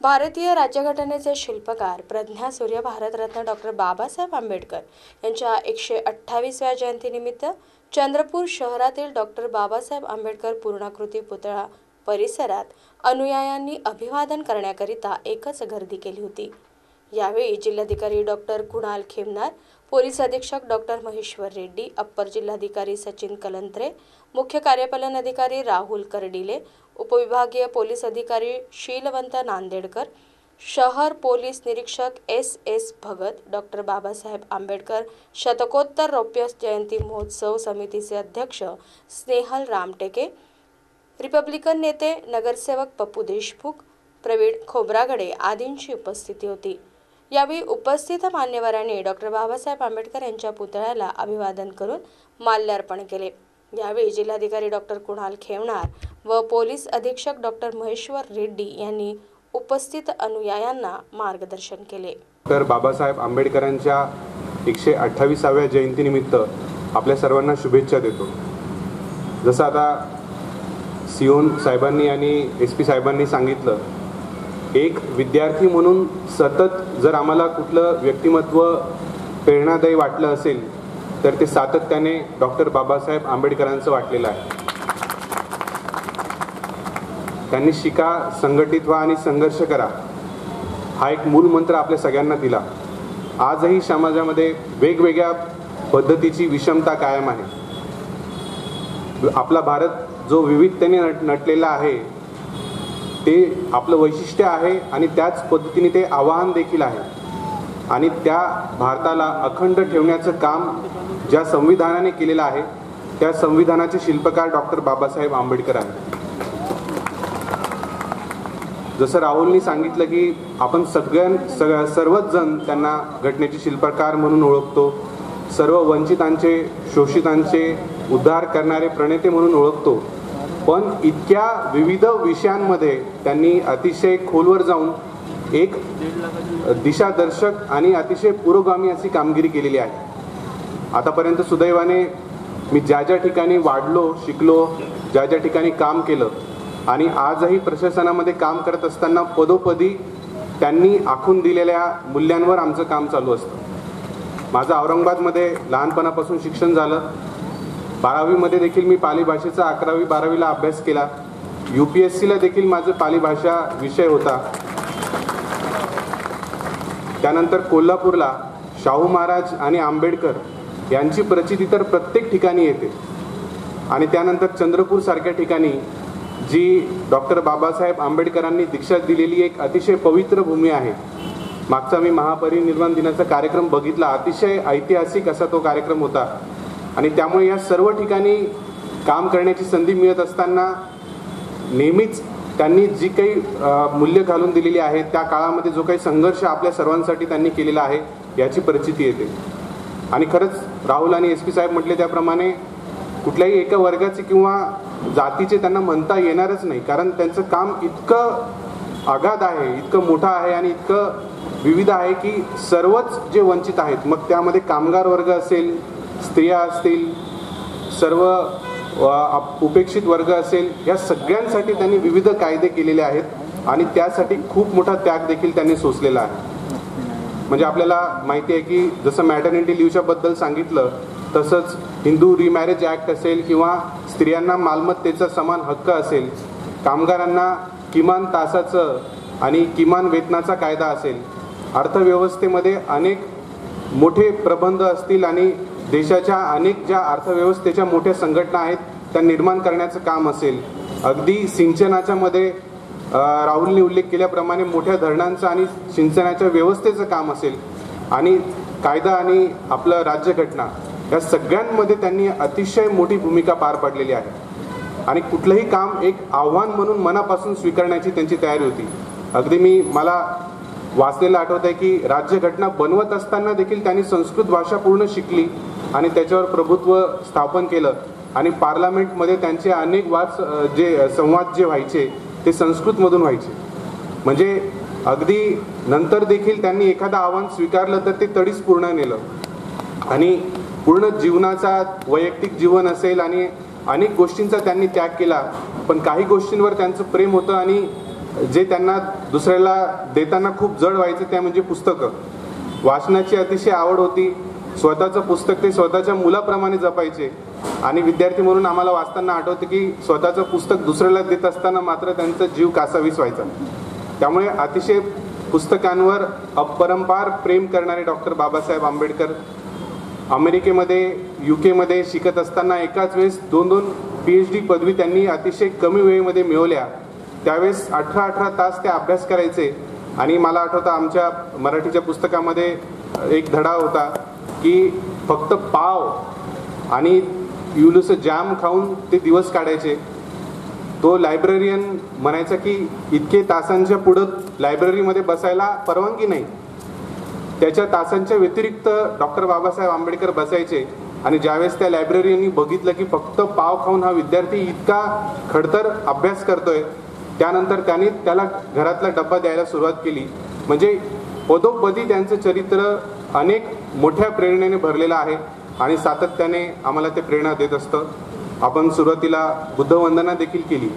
भारतीय राज्यघटनेचे शिल्पकार प्रज्ञा सूर्य भारतरत्न डॉक्टर बाबासाहेब आंबेडकर यांच्या एकशे अठ्ठावीसव्या जयंतीनिमित्त चंद्रपूर शहरातील डॉक्टर बाबासाहेब आंबेडकर पूर्णाकृती पुतळा परिसरात अनुयायांनी अभिवादन करण्याकरिता एकच गर्दी केली होती. यावेळी जिल्हाधिकारी डॉक्टर कुणाल खेमनार पोलीस अधीक्षक डॉक्टर महेश्वर रेड्डी अप्पर जिल्हाधिकारी सचिन कलंत्रे मुख्य कार्यपालन अधिकारी राहुल कर्डिले उपविभागीय पोलीस अधिकारी शीलवंत नांदेडकर शहर पोलीस निरीक्षक S S Bhagat doctor Babasaheb Ambedkar शतकोत्तर रौप्य जयंती महोत्सव समितीचे अध्यक्ष स्नेहल रामटेके रिपब्लिकन नेते नगरसेवक पप्पू देशमुख प्रवीण खोब्रागडे आदींची उपस्थिती होती. यावेळी उपस्थित मान्यवरांनी डॉक्टर बाबासाहेब आंबेडकर यांच्या पुतळ्याला अभिवादन करून माल्यार्पण केले. यावेळी जिल्हाधिकारी डॉक्टर कुणाल खेवणार व पोलीस अधीक्षक डॉक्टर महेश्वर रेड्डी यांनी उपस्थित अनुयायांना मार्गदर्शन केले. तर बाबासाहेब आंबेडकरांच्या एकशे अठ्ठावीसाव्या जयंतीनिमित्त आपल्या सर्वांना शुभेच्छा देतो. जसं आता सिओन साहेबांनी आणि एस पी साहेबांनी सांगितलं एक विद्यार्थी म्हणून सतत जर आम्हाला कुठलं व्यक्तिमत्व प्रेरणादायी वाटलं असेल तर ते सातत्याने डॉक्टर बाबासाहेब आंबेडकरांचं वाटलेलं आहे. त्यांनी शिका संघटित व्हा आणि संघर्ष करा. हा एक मूल मंत्र आपल्या सगळ्यांना दिला. आजही समाजामध्ये वेगवेगळ्या पद्धतीची विषमता कायम आहे. आपला भारत जो विविधतेने नट नटलेला आहे ते आपलं वैशिष्ट्य आहे आणि त्याच पद्धतीने ते आवाहन देखील आहे. आणि त्या भारताला अखंड ठेवण्याचं काम ज्या संविधानाने केलेलं आहे त्या संविधानाचे शिल्पकार डॉक्टर बाबासाहेब आंबेडकर आहेत. जसं राहुलनी सांगितलं की आपण सगळ्यां सग सर्वच जण त्यांना घटनेचे शिल्पकार म्हणून ओळखतो सर्व वंचितांचे शोषितांचे उद्धार करणारे प्रणेते म्हणून ओळखतो पण इतक्या विविध विषयांमध्ये त्यांनी अतिशय खोलवर जाऊन एक दिशादर्शक आणि अतिशय पुरोगामी अशी कामगिरी केलेली आहे. आतापर्यंत सुदैवाने मी ज्या ज्या ठिकाणी वाढलो शिकलो ज्या ज्या ठिकाणी काम केलं आणि आजही प्रशासनामध्ये काम करत असताना पदोपदी त्यांनी आखून दिलेल्या मूल्यांवर आमचं काम चालू असतं. माझं औरंगाबादमध्ये लहानपणापासून शिक्षण झालं. बारावीमध्ये देखील मी पाली भाषेचा अकरावी बारावीला अभ्यास केला. यू पी एस सीला देखील माझं पाली भाषा विषय होता. त्यानंतर कोल्हापूरला शाहू महाराज आणि आंबेडकर यांची प्रचिती तर प्रत्येक ठिकाणी येते. आणि त्यानंतर चंद्रपूर सारख्या ठिकाणी जी डॉक्टर बाबासाहेब आंबेडकरांनी दीक्षा दिलेली एक अतिशय पवित्र भूमी आहे. मागचा मी महापरिनिर्वाण दिनाचा कार्यक्रम बघितला अतिशय ऐतिहासिक असा तो कार्यक्रम होता. आणि त्यामुळे या सर्व ठिकाणी काम करण्याची संधी मिळत असताना नेहमीच त्यांनी जी काही मूल्य घालून दिलेली आहेत त्या काळामध्ये जो काही संघर्ष आपल्या सर्वांसाठी त्यांनी केलेला आहे याची परिस्थिती येते. आणि खरंच राहुल आणि एस पी साहेब म्हटले त्याप्रमाणे कुठल्याही एका वर्गाचे किंवा जातीचे त्यांना म्हणता येणारच नाही कारण त्यांचं काम इतकं आघात आहे इतकं मोठं आहे आणि इतकं विविध आहे की सर्वच जे वंचित आहेत मग त्यामध्ये कामगार वर्ग असेल स्त्रिया असतील सर्व उपेक्षित वर्ग असेल या सगळ्यांसाठी त्यांनी विविध कायदे केलेले आहेत आणि त्यासाठी खूप मोठा त्याग देखील त्यांनी सोसलेला आहे. म्हणजे आपल्याला माहिती आहे की जसं मॅटर्निटी लिव्हच्या बद्दल सांगितलं तसंच हिंदू रिमॅरेज ॲक्ट असेल किंवा स्त्रियांना मालमत्तेचा समान हक्क असेल कामगारांना किमान तासाचं आणि किमान वेतनाचा कायदा असेल अर्थव्यवस्थेमध्ये अनेक मोठे प्रबंध असतील आणि देशाच्या अनेक ज्या अर्थव्यवस्थेच्या मोठ्या संघटना आहेत त्या निर्माण करण्याचं काम असेल. अगदी सिंचनाच्या मध्ये राहुलने उल्लेख केल्याप्रमाणे मोठ्या धरणांचं आणि सिंचनाच्या व्यवस्थेचं काम असेल. आणि कायदा आणि आपलं राज्यघटना या सगळ्यांमध्ये त्यांनी अतिशय मोठी भूमिका पार पाडलेली आहे. आणि कुठलंही काम एक आव्हान म्हणून मनापासून स्वीकारण्याची त्यांची तयारी होती. अगदी मी मला वाचलेलं आठवत आहे की राज्यघटना बनवत असताना देखील त्यांनी संस्कृत भाषा पूर्ण शिकली. आणि त्याच्यावर प्रभुत्व स्थापन केलं. आणि पार्लमेंटमध्ये त्यांचे अनेक वाद जे संवाद जे व्हायचे ते संस्कृतमधून व्हायचे. म्हणजे अगदी नंतर देखील त्यांनी एखादं आव्हान स्वीकारलं तर ते तडीच पूर्ण नेलं. आणि पूर्ण जीवनाचा वैयक्तिक जीवन असेल आणि अनेक गोष्टींचा त्यांनी त्याग केला पण काही गोष्टींवर त्यांचं प्रेम होतं आणि जे त्यांना दुसऱ्याला देताना खूप जड व्हायचं त्या म्हणजे पुस्तकं. वाचनाची अतिशय आवड होती. स्वतःचं पुस्तक ते स्वतःच्या मुलाप्रमाणे जपायचे. आणि विद्यार्थी म्हणून आम्हाला वाचताना आठवतं की स्वतःचं पुस्तक दुसऱ्याला देत असताना मात्र त्यांचा जीव कासावीस व्हायचा त्यामुळे अतिशय पुस्तकांवर अपरंपार प्रेम करणारे डॉक्टर बाबासाहेब आंबेडकर अमेरिकेमध्ये यू केमध्ये शिकत असताना एकाच वेळेस दोन दोन पी एच डी पदवी त्यांनी अतिशय कमी वेळेमध्ये मिळवल्या. त्यावेळेस अठरा अठरा तास ते अभ्यास करायचे. आणि मला आठवतं आमच्या मराठीच्या पुस्तकामध्ये एक धडा होता. की फक्त पाव आणि युलूचं जॅम खाऊन ते दिवस काढायचे. तो लायब्ररियन म्हणायचा की इतके तासांच्या पुढं लायब्ररीमध्ये बसायला परवानगी नाही. त्याच्या तासांच्या व्यतिरिक्त डॉक्टर बाबासाहेब आंबेडकर बसायचे आणि ज्यावेळेस त्या लायब्ररीनी बघितलं की फक्त पाव खाऊन हा विद्यार्थी इतका खडतर अभ्यास करतोय त्यानंतर त्यांनी त्याला घरातला डब्बा द्यायला सुरुवात केली. म्हणजे पदोपदी त्यांचं चरित्र अनेक मोठ्या प्रेरणेने भरलेलं आहे आणि सातत्याने आम्हाला ते प्रेरणा देत असतं. आपण सुरुवातीला बुद्धवंदना देखील केली.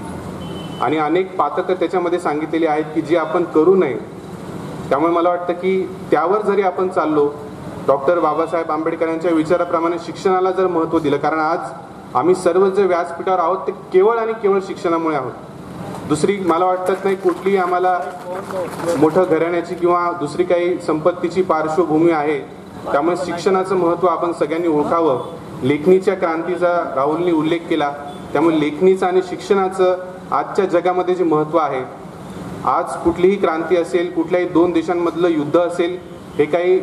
आणि अनेक पातकं त्याच्यामध्ये सांगितलेली आहेत की जी आपण करू नये. त्यामुळे मला वाटतं की त्यावर जरी आपण चाललो डॉक्टर बाबासाहेब आंबेडकरांच्या विचाराप्रमाणे शिक्षणाला जर महत्त्व दिलं कारण आज आम्ही सर्व जे व्यासपीठावर आहोत ते केवळ आणि केवळ शिक्षणामुळे आहोत. दुसरी मला वाटत नाही कुठलीही आम्हाला मोठं घराण्याची किंवा दुसरी काही संपत्तीची पार्श्वभूमी आहे त्यामुळे शिक्षणाचं महत्त्व आपण सगळ्यांनी ओळखावं. लेखणीच्या क्रांतीचा राहुलनी उल्लेख केला. त्यामुळे लेखणीचं आणि शिक्षणाचं आजच्या जगामध्ये जे महत्त्व आहे आज कुठलीही क्रांती असेल कुठल्याही दोन देशांमधलं युद्ध असेल हे काही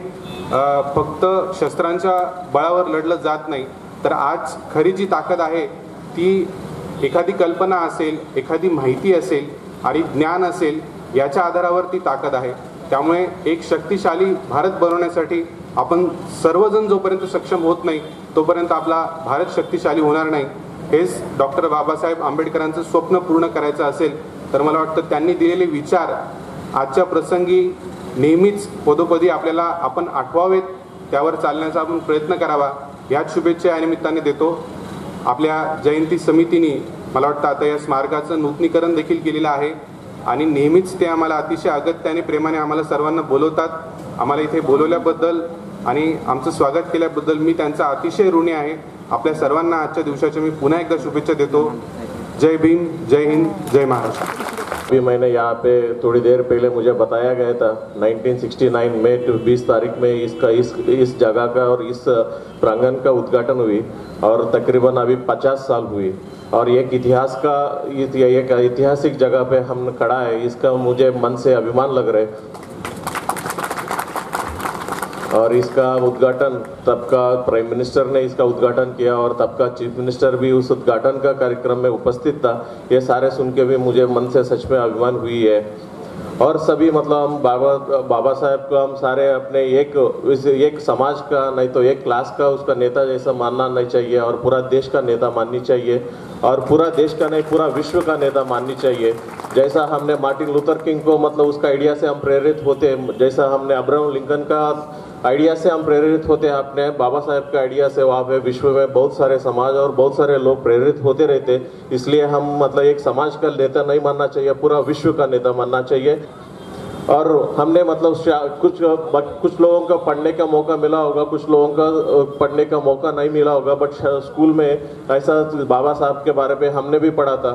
फक्त शस्त्रांच्या बळावर लढलं जात नाही. तर आज खरी जी ताकद आहे ती एखादी कल्पना असेल एखादी माहिती असेल आणि ज्ञान असेल याच्या आधारावर ती ताकद आहे. त्यामुळे एक शक्तिशाली भारत बनवण्यासाठी आपण सर्वजण जोपर्यंत सक्षम होत नाही तोपर्यंत आपला भारत शक्तिशाली होणार नाही. हेच डॉक्टर बाबासाहेब आंबेडकरांचं स्वप्न पूर्ण करायचं असेल तर मला वाटतं त्यांनी दिलेले विचार आजच्या प्रसंगी नेहमीच पदोपदी आपल्याला आपण आठवावेत. त्यावर चालण्याचा आपण प्रयत्न करावा. याच शुभेच्छा या निमित्ताने देतो. आपल्या जयंती समितीने मला वाटतं आता या स्मारकाचं नूतनीकरण देखील केलेलं आहे. आणि नेहमीच ते आम्हाला अतिशय अगत्य आणि प्रेमाने आम्हाला सर्वांना बोलवतात. आम्हाला इथे बोलवल्याबद्दल आणि आमचं स्वागत केल्याबद्दल मी त्यांचा अतिशय ऋणी आहे. आपल्या सर्वांना आजच्या दिवसाच्या मी पुन्हा एकदा शुभेच्छा देतो. जय भीम जय हिंद जय महाराष्ट्र. अभी मैंने यहाँ पे थोड़ी देर पहले मुझे बताया गया था 1969 में टू 20 तारीख में इसका इस इस जगह का और इस प्रांगण का उद्घाटन हुई और तकरीबन अभी 50 साल हुई। और एक इतिहास का एक ऐतिहासिक जगह पे हम खड़ा है, इसका मुझे मन से अभिमान लग रहा और इसका उद्घाटन तब का प्राइम मिनिस्टर ने इसका उद्घाटन किया और तब का चीफ मिनिस्टर भी उस उद्घाटन का कार्यक्रम में उपस्थित था। ये सारे सुन के भी मुझे मन से सच में अभिमान हुई है। और सभी मतलब हम बाबा बाबा साहेब को हम सारे अपने एक एक समाज का, नहीं तो एक क्लास का, उसका नेता जैसा मानना नहीं चाहिए और पूरा देश का नेता माननी चाहिए। और पूरा देश का नहीं, पूरा विश्व का नेता माननी चाहिए। जैसा हमने मार्टिन लूथर किंग को मतलब उसका आइडिया से हम प्रेरित होते जैसा हमने अब्राहम लिंकन का आइडिया से हम प्रेरित होते हैं, अपने बाबा साहेब का आइडिया से, वहाँ पे विश्व में बहुत सारे समाज और बहुत सारे लोग प्रेरित होते रहते इसलिए हम मतलब एक समाज का नेता नहीं मानना चाहिए, पूरा विश्व का नेता मानना चाहिए। और हमने मतलब कुछ कुछ लोगों का पढ़ने का मौका मिला होगा, कुछ लोगों का पढ़ने का मौका नहीं मिला होगा, बट स्कूल में ऐसा बाबा साहब के बारे में हमने भी पढ़ा था।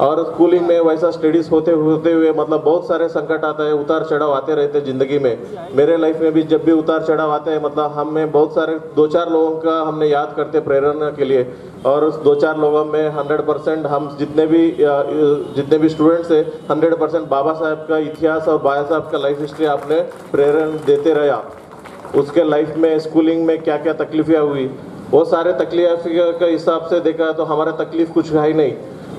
और स्कूलिंग में वैसा स्टडीज़ होते होते हुए मतलब बहुत सारे संकट आता है, उतार चढ़ाव आते रहते हैं ज़िंदगी में। मेरे लाइफ में भी जब भी उतार चढ़ाव आते हैं मतलब हमें बहुत सारे, दो चार लोगों का हमने याद करते प्रेरणा के लिए। और उस दो चार लोगों में हंड्रेड परसेंट हम जितने भी जितने भी स्टूडेंट्स हैं हंड्रेड परसेंट बाबा साहब का इतिहास और बाबा साहब का लाइफ हिस्ट्री आपने प्रेरण देते रहा। उसके लाइफ में स्कूलिंग में क्या क्या तकलीफें हुई, वो सारे तकलीफ़ के हिसाब से देखा तो हमारा तकलीफ़ कुछ है ही नहीं।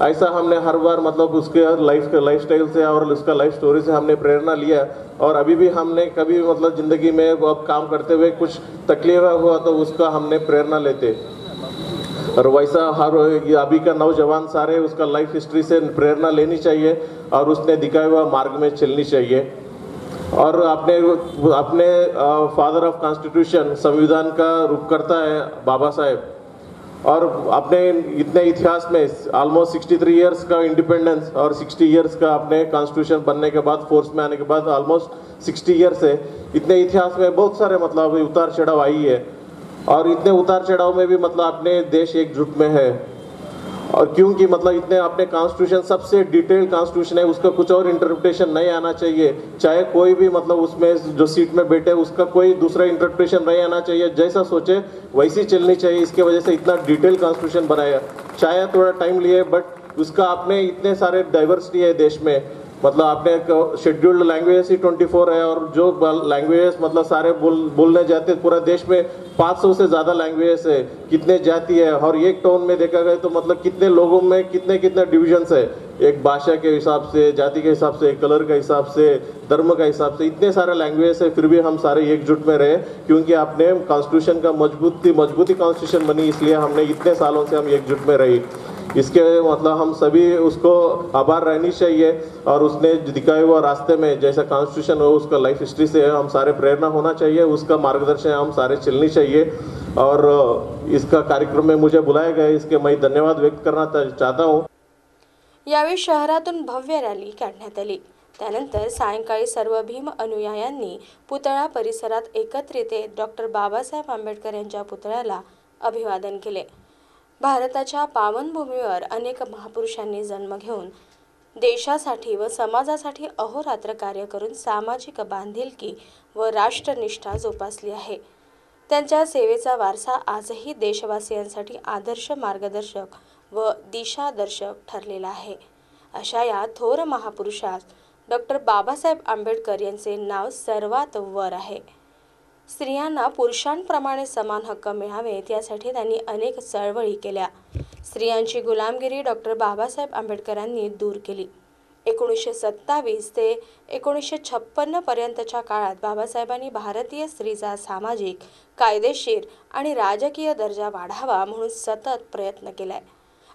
ऐसा हमने हर बार मतलब उसके लाइफ लाइफ स्टाइल से और उसका लाइफ स्टोरी से हमने प्रेरणा लिया और अभी भी हमने कभी मतलब ज़िंदगी में अब काम करते हुए कुछ तकलीफ़ हुआ तो उसका हमने प्रेरणा लेते। और वैसा हर अभी का नौजवान सारे उसका लाइफ हिस्ट्री से प्रेरणा लेनी चाहिए और उसने दिखाए हुआ मार्ग में चलनी चाहिए। और अपने अपने फादर ऑफ़ कॉन्स्टिट्यूशन संविधान का रूप करता है बाबा साहेब। और अपने इतने इतिहास में ऑलमोस्ट 63 ईयर्स का इंडिपेंडेंस और 60 ईयर्स का अपने कॉन्स्टिट्यूशन बनने के बाद फोर्स में आने के बाद ऑलमोस्ट 60 ईयर्स है इतने इतिहास में बहुत सारे मतलब उतार चढ़ाव आई है। और इतने उतार चढ़ाव में भी मतलब अपने देश एकजुट में है। और क्योंकि मतलब इतने अपने कॉन्स्टिट्यूशन सबसे डिटेल कॉन्स्टिट्यूशन है, उसका कुछ और इंटरप्रिटेशन नहीं आना चाहिए। चाहे कोई भी मतलब उसमें जो सीट में बैठे, उसका कोई दूसरा इंटरप्रिटेशन नहीं आना चाहिए। जैसा सोचे, वैसी चलनी चाहिए। इसके वजह से इतना डिटेल कॉन्स्टिट्यूशन बनाया। चाहे थोड़ा टाइम लिए बट उसका आपने इतने सारे डाइवर्सिटी है देश में। मतलब आपने एक शेड्यूल्ड लैंग्वेज ही 24 है और जो लैंग्वेजेस मतलब सारे बोल, बोलने जाते पूरा देश में 500 से ज़्यादा लैंग्वेजेस है, कितने जाति है, और एक टाउन में देखा गया तो मतलब कितने लोगों में कितने कितने डिविजन्स है, एक भाषा के हिसाब से, जाति के हिसाब से कलर के हिसाब से, धर्म का हिसाब से, इतने सारे लैंग्वेज है, फिर भी हम सारे एकजुट में रहे, क्योंकि आपने कॉन्स्टिट्यूशन का मजबूती मजबूती कॉन्स्टिट्यूशन बनी, इसलिए हमने इतने सालों से हम एकजुट में रही। इसके मतलब हम सभी उसको आभार रहनी चाहिए और उसने दिखाए हुआ रास्ते में जैसा कॉन्स्टिट्यूशन हो उसका लाइफ हिस्ट्री से हम सारे प्रेरणा होना चाहिए उसका मार्गदर्शन हम सारे चलनी चाहिए। और इसका कार्यक्रम में मुझे बुलाया गया इसके मैं धन्यवाद व्यक्त करना चाहता हूँ। यावेळी शहरातून भव्य रॅली काढण्यात आली. त्यानंतर सायंकाळी सर्व भीम अनुयायांनी पुतळा परिसरात एकत्रित डॉक्टर बाबासाहेब आंबेडकर यांच्या पुतळ्याला अभिवादन केले. भारताच्या पावनभूमीवर अनेक महापुरुषांनी जन्म घेऊन देशासाठी व समाजासाठी अहोरात्र कार्य करून सामाजिक बांधिलकी व राष्ट्रनिष्ठा जोपासली आहे. त्यांच्या सेवेचा वारसा आजही देशवासियांसाठी आदर्श मार्गदर्शक व दिशादर्शक ठरलेला आहे. अशा या थोर महापुरुषास डॉक्टर बाबासाहेब आंबेडकर यांचे नाव सर्वात वर आहे. स्त्रियांना पुरुषांप्रमाणे समान हक्क मिळावेत यासाठी त्यांनी अनेक चळवळी केल्या. स्त्रियांची गुलामगिरी डॉक्टर बाबासाहेब आंबेडकरांनी दूर केली. एकोणीसशे सत्तावीस ते एकोणीसशे छप्पन्न पर्यंतच्या काळात बाबासाहेबांनी भारतीय स्त्रीचा सामाजिक कायदेशीर आणि राजकीय दर्जा वाढावा म्हणून सतत प्रयत्न केलाय.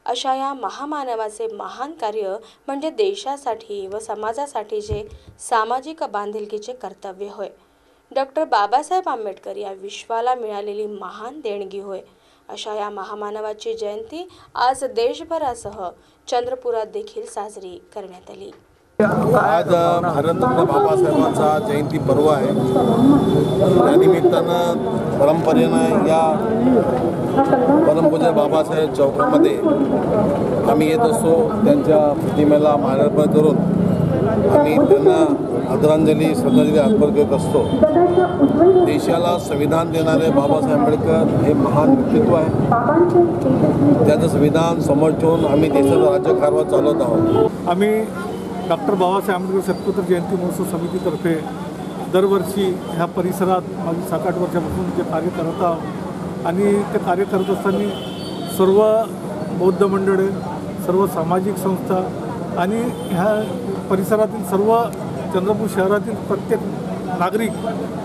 अशा या महामानवाचे महान कार्य म्हणजे देशासाठी व समाजासाठीचे सामाजिक बांधिलकीचे कर्तव्य होय. डॉक्टर बाबासाहेब आंबेडकर या विश्वाला मिळालेली महान देणगी होय. अशा या महामानवाची जयंती आज देशभरासह चंद्रपुरात देखील साजरी करण्यात आली. आज भारतरत्न बाबासाहेबांचा जयंती पर्व आहे. त्यानिमित्तानं परंपरेनं या परमपूज्य बाबासाहेब चौकामध्ये आम्ही येत असतो. त्यांच्या प्रतिमेला माल्यार्पण करून आम्ही त्यांना आदरांजली श्रद्धांजली अर्पण करत असतो. देशाला संविधान देणारे बाबासाहेब आंबेडकर हे महान व्यक्तित्व आहे. त्याचं संविधान समोर ठेवून आम्ही देशाचा राज्यकारभार चालवत आहोत. आम्ही डॉक्टर बाबासाहेब आंबेडकर शतकोत्तर जयंती महोत्सव समितीतर्फे दरवर्षी ह्या परिसरात माझी सात आठ वर्षापासून जे कार्य करत आहोत. आणि ते कार्य करत असताना सर्व बौद्ध मंडळे सर्व सामाजिक संस्था आणि ह्या परिसरातील सर्व चंद्रपूर शहरातील प्रत्येक नागरिक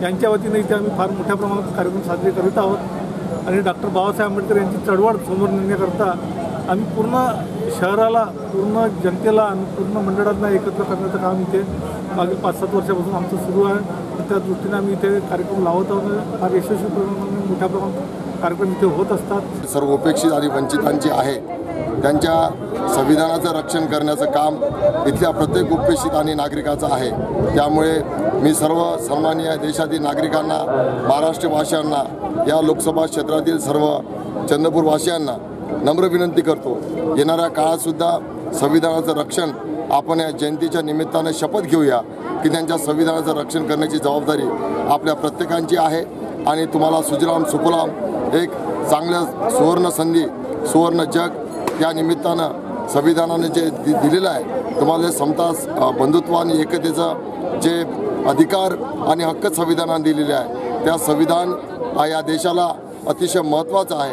यांच्या वतीने इथे आम्ही फार मोठ्या प्रमाणात कार्यक्रम साजरे करीत आहोत. आणि डॉक्टर बाबासाहेब आंबेडकर यांची चळवळ समोर नेण्याकरता आम्ही पूर्ण शहराला पूर्ण जनतेला आणि पूर्ण मंडळांना एकत्र करण्याचं काम इथे मागील पाच सात वर्षापासून आमचं सुरू आहे. त्या दृष्टीने आम्ही इथे कार्यक्रम लावत आहोत. फार यशस्वी प्रमाणात मोठ्या प्रमाणात कार्यक्रम इथे होत असतात. सर्व उपेक्षित आणि वंचितांचे आहे. त्यांच्या संविधानाचं रक्षण करण्याचं काम इथल्या प्रत्येक उपेक्षित आणि नागरिकाचं आहे. त्यामुळे मी सर्व सन्मान्य देशातील नागरिकांना महाराष्ट्रवासियांना या लोकसभा क्षेत्रातील सर्व चंद्रपूरवासियांना नम्र विनंती करतो. येणाऱ्या काळातसुद्धा संविधानाचं रक्षण आपण या जयंतीच्या निमित्तानं शपथ घेऊया की त्यांच्या संविधानाचं रक्षण करण्याची जबाबदारी आपल्या प्रत्येकांची आहे. आणि तुम्हाला सुजलाम सुफलाम एक चांगल्या सुवर्ण संधी सुवर्ण जग या निमित्तानं संविधानाने जे दि दिलेलं आहे तुम्हाला समता बंधुत्व आणि एकतेचं जे अधिकार आणि हक्क संविधानाने दिलेले आहे त्या संविधान हा या देशाला अतिशय महत्त्वाचं आहे.